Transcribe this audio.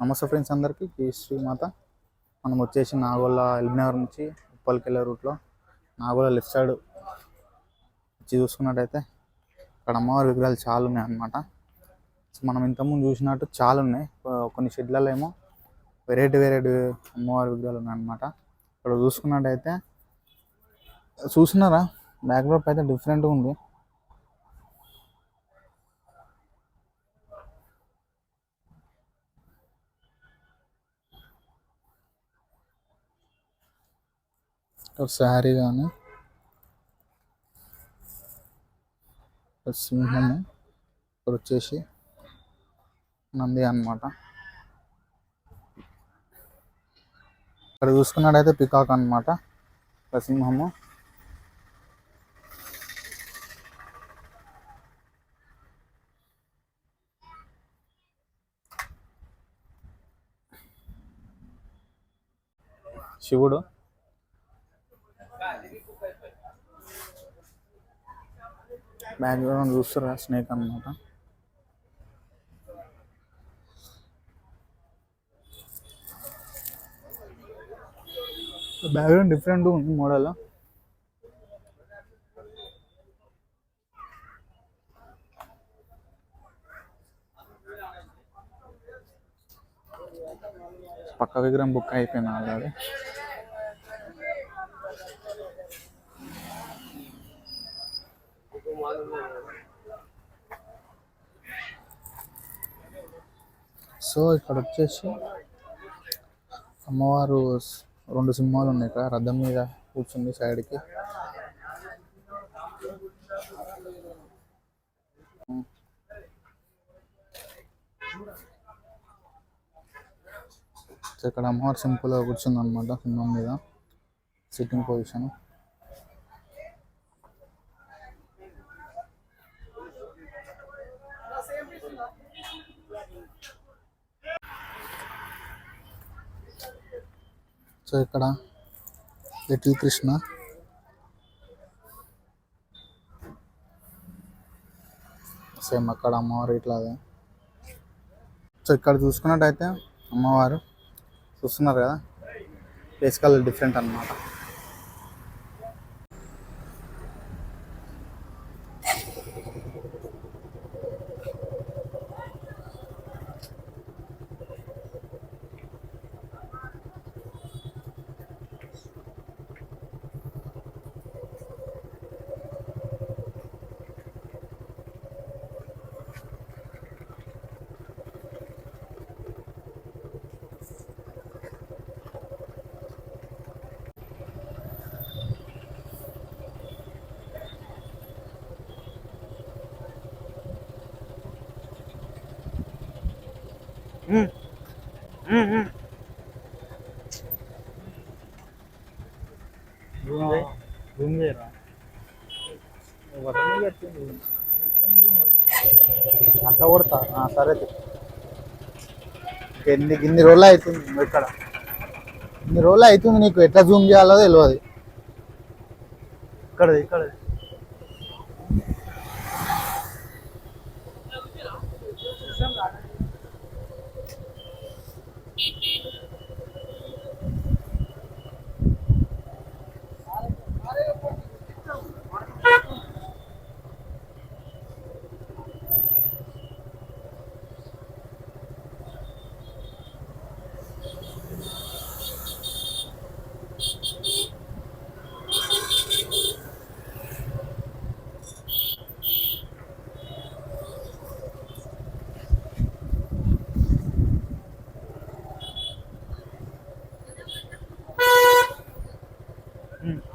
నమస్తే ఫ్రెండ్స్ అందరికీ శ్రీ శ్రీమాత. మనం వచ్చేసి నాగోళ్ళ ఎల్బినగర్ నుంచి ఉప్పల్కి వెళ్ళే రూట్లో. నాగోళ లెఫ్ట్ సైడ్ వచ్చి చూసుకున్నట్టయితే ఇక్కడ అమ్మవారి విగ్రహాలు చాలా ఉన్నాయి అన్నమాట సో మనం ఇంతకుముందు చూసినట్టు చాలా ఉన్నాయి. కొన్ని షెడ్లలో ఏమో వెరైటీ వెరైటీ అమ్మవారి విగ్రహాలు ఉన్నాయి అన్నమాట ఇక్కడ చూసుకున్నట్టయితే చూసినారా? బ్యాక్డ్రాప్ అయితే డిఫరెంట్గా ఉంది. శారీ కానీ ఒక సింహము ఇక్కడ వచ్చేసి నంది అనమాట ఇక్కడ చూసుకున్నట్టయితే పికాక్ అనమాట ఒక సింహము. శివుడు. బ్యాక్గ్రౌండ్ చూస్తారా స్నేక్ అన్నమాట. బ్యాక్గ్రౌండ్ డిఫరెంట్ ఉంది మోడల్ పక్క విగ్రహం బుక్ అయిపోయింది ఆల్రెడీ. సో ఇక్కడ వచ్చేసి అమ్మవారు రెండు సింహాలు ఉన్నాయి ఇక్కడ రథం మీద కూర్చుంది సైడ్కి. ఇక్కడ అమ్మవారు సింపుల్గా కూర్చుంది అనమాట సింహం మీద సిట్టింగ్ పొజిషన్ సో ఇక్కడ లిటిల్ కృష్ణ. సేమ్ అక్కడ అమ్మవారు ఇట్లాగే. సో ఇక్కడ చూసుకున్నట్టయితే అమ్మవారు చూస్తున్నారు కదా. ఫేస్ కలర్ డిఫరెంట్ అన్నమాట అట్లా కొడతా. ఆ, సరే. ఎన్ని ఇన్ని రోజులు అవుతుంది నువ్వు ఇక్కడ. ఇన్ని రోజులు అవుతుంది నీకు. ఎట్లా జూమ్ చేయాలో తెలియదు ఇక్కడ ఇక్కడ